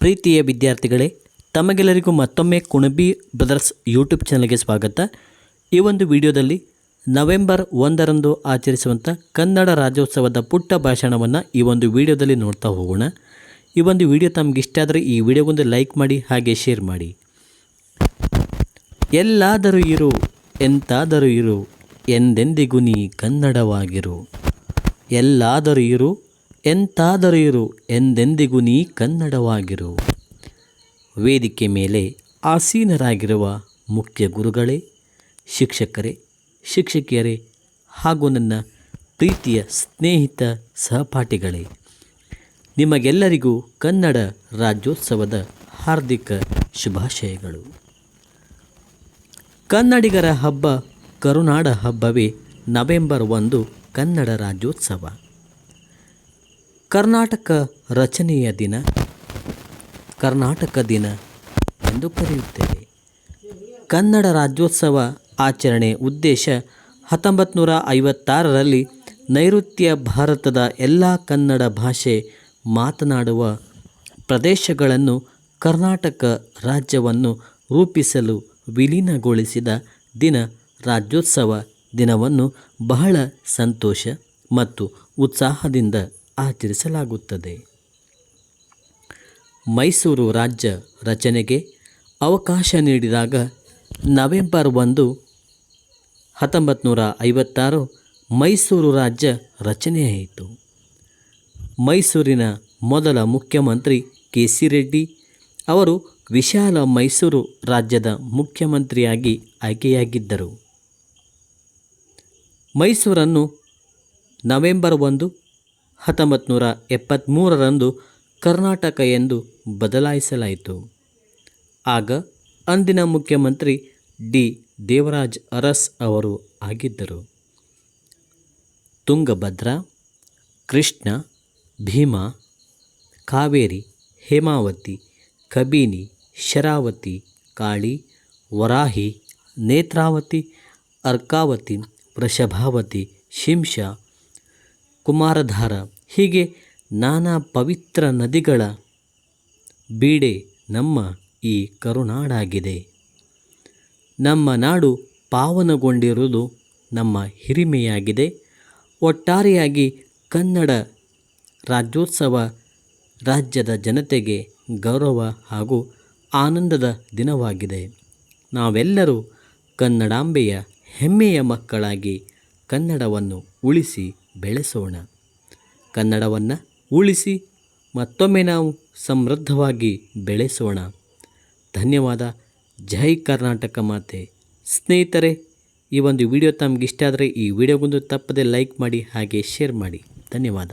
ಪ್ರೀತಿಯ ವಿದ್ಯಾರ್ಥಿಗಳೇ, ತಮಗೆಲ್ಲರಿಗೂ ಮತ್ತೊಮ್ಮೆ ಕುಣಬಿ ಬ್ರದರ್ಸ್ ಯೂಟ್ಯೂಬ್ ಚಾನಲ್ಗೆ ಸ್ವಾಗತ. ಈ ಒಂದು ವಿಡಿಯೋದಲ್ಲಿ ನವೆಂಬರ್ ಒಂದರಂದು ಆಚರಿಸುವಂಥ ಕನ್ನಡ ರಾಜ್ಯೋತ್ಸವದ ಪುಟ್ಟ ಭಾಷಣವನ್ನು ಈ ಒಂದು ವಿಡಿಯೋದಲ್ಲಿ ನೋಡ್ತಾ ಹೋಗೋಣ. ಈ ಒಂದು ವಿಡಿಯೋ ತಮ್ಗೆ ಇಷ್ಟ ಆದರೆ ಈ ವಿಡಿಯೋಗೊಂದು ಲೈಕ್ ಮಾಡಿ, ಹಾಗೆ ಶೇರ್ ಮಾಡಿ. ಎಲ್ಲಾದರೂ ಇರು, ಎಂತಾದರೂ ಇರು, ಎಂದೆಂದಿಗೂ ನೀ ಕನ್ನಡವಾಗಿರು. ಎಲ್ಲಾದರೂ ಇರು ಎಂತಾದರೂ ಇರು, ಎಂದೆಂದಿಗೂ ನೀ ಕನ್ನಡವಾಗಿರು. ವೇದಿಕೆ ಮೇಲೆ ಆಸೀನರಾಗಿರುವ ಮುಖ್ಯ ಗುರುಗಳೇ, ಶಿಕ್ಷಕರೇ, ಶಿಕ್ಷಕಿಯರೇ ಹಾಗೂ ನನ್ನ ಪ್ರೀತಿಯ ಸ್ನೇಹಿತ ಸಹಪಾಠಿಗಳೇ, ನಿಮಗೆಲ್ಲರಿಗೂ ಕನ್ನಡ ರಾಜ್ಯೋತ್ಸವದ ಹಾರ್ದಿಕ ಶುಭಾಶಯಗಳು. ಕನ್ನಡಿಗರ ಹಬ್ಬ ಕರುನಾಡ ಹಬ್ಬವೇ ನವೆಂಬರ್ ಒಂದು ಕನ್ನಡ ರಾಜ್ಯೋತ್ಸವ. ಕರ್ನಾಟಕ ರಚನೆಯ ದಿನ. ಕರ್ನಾಟಕ ದಿನ ಎಂದು ಕರೆಯುತ್ತೇವೆ. ಕನ್ನಡ ರಾಜ್ಯೋತ್ಸವ ಆಚರಣೆ ಉದ್ದೇಶ ಹತ್ತೊಂಬತ್ತು ನೂರ ಐವತ್ತಾರರಲ್ಲಿ ನೈಋತ್ಯ ಭಾರತದ ಎಲ್ಲ ಕನ್ನಡ ಭಾಷೆ ಮಾತನಾಡುವ ಪ್ರದೇಶಗಳನ್ನು ಕರ್ನಾಟಕ ರಾಜ್ಯವನ್ನು ರೂಪಿಸಲು ವಿಲೀನಗೊಳಿಸಿದ ದಿನ ರಾಜ್ಯೋತ್ಸವ ದಿನವನ್ನು ಬಹಳ ಸಂತೋಷ ಮತ್ತು ಉತ್ಸಾಹದಿಂದ ಆಚರಿಸಲಾಗುತ್ತದೆ. ಮೈಸೂರು ರಾಜ್ಯ ರಚನೆಗೆ ಅವಕಾಶ ನೀಡಿದಾಗ ನವೆಂಬರ್ ಒಂದು ಹತ್ತೊಂಬತ್ತು ನೂರ ಐವತ್ತಾರು ಮೈಸೂರು ರಾಜ್ಯ ರಚನೆಯಾಯಿತು. ಮೈಸೂರಿನ ಮೊದಲ ಮುಖ್ಯಮಂತ್ರಿ ಕೆ ಸಿ ರೆಡ್ಡಿ ಅವರು ವಿಶಾಲ ಮೈಸೂರು ರಾಜ್ಯದ ಮುಖ್ಯಮಂತ್ರಿಯಾಗಿ ಆಯ್ಕೆಯಾಗಿದ್ದರು. ಮೈಸೂರನ್ನು ನವೆಂಬರ್ ಒಂದು ಹತ್ತೊಂಬತ್ತು ಕರ್ನಾಟಕ ಎಂದು ಬದಲಾಯಿಸಲಾಯಿತು. ಆಗ ಅಂದಿನ ಮುಖ್ಯಮಂತ್ರಿ ಡಿ. ದೇವರಾಜ್ ಅರಸ್ ಅವರು ಆಗಿದ್ದರು. ತುಂಗಭದ್ರಾ, ಕೃಷ್ಣ, ಭೀಮಾ, ಕಾವೇರಿ, ಹೇಮಾವತಿ, ಕಬೀನಿ, ಶರಾವತಿ, ಕಾಳಿ, ವರಾಹಿ, ನೇತ್ರಾವತಿ, ಅರ್ಕಾವತಿ, ವೃಷಭಾವತಿ, ಶಿಂಷ ಕುಮಾರಧಾರ, ಹೀಗೆ ನಾನಾ ಪವಿತ್ರ ನದಿಗಳ ಬೀಡೆ ನಮ್ಮ ಈ ಕರುನಾಡಾಗಿದೆ. ನಮ್ಮ ನಾಡು ಪಾವನಗೊಂಡಿರುವುದು ನಮ್ಮ ಹಿರಿಮೆಯಾಗಿದೆ. ಒಟ್ಟಾರೆಯಾಗಿ ಕನ್ನಡ ರಾಜ್ಯೋತ್ಸವ ರಾಜ್ಯದ ಜನತೆಗೆ ಗೌರವ ಹಾಗೂ ಆನಂದದ ದಿನವಾಗಿದೆ. ನಾವೆಲ್ಲರೂ ಕನ್ನಡಾಂಬೆಯ ಹೆಮ್ಮೆಯ ಮಕ್ಕಳಾಗಿ ಕನ್ನಡವನ್ನು ಉಳಿಸಿ ಬೆಳೆಸೋಣ. ಕನ್ನಡವನ್ನು ಉಳಿಸಿ ಮತ್ತೊಮ್ಮೆ ನಾವು ಸಮೃದ್ಧವಾಗಿ ಬೆಳೆಸೋಣ. ಧನ್ಯವಾದ. ಜೈ ಕರ್ನಾಟಕ ಮಾತೆ. ಸ್ನೇಹಿತರೆ, ಈ ಒಂದು ವಿಡಿಯೋ ತಮಗಿಷ್ಟ ಆದರೆ ಈ ವಿಡಿಯೋಗೊಂದು ತಪ್ಪದೆ ಲೈಕ್ ಮಾಡಿ, ಹಾಗೆ ಶೇರ್ ಮಾಡಿ. ಧನ್ಯವಾದ.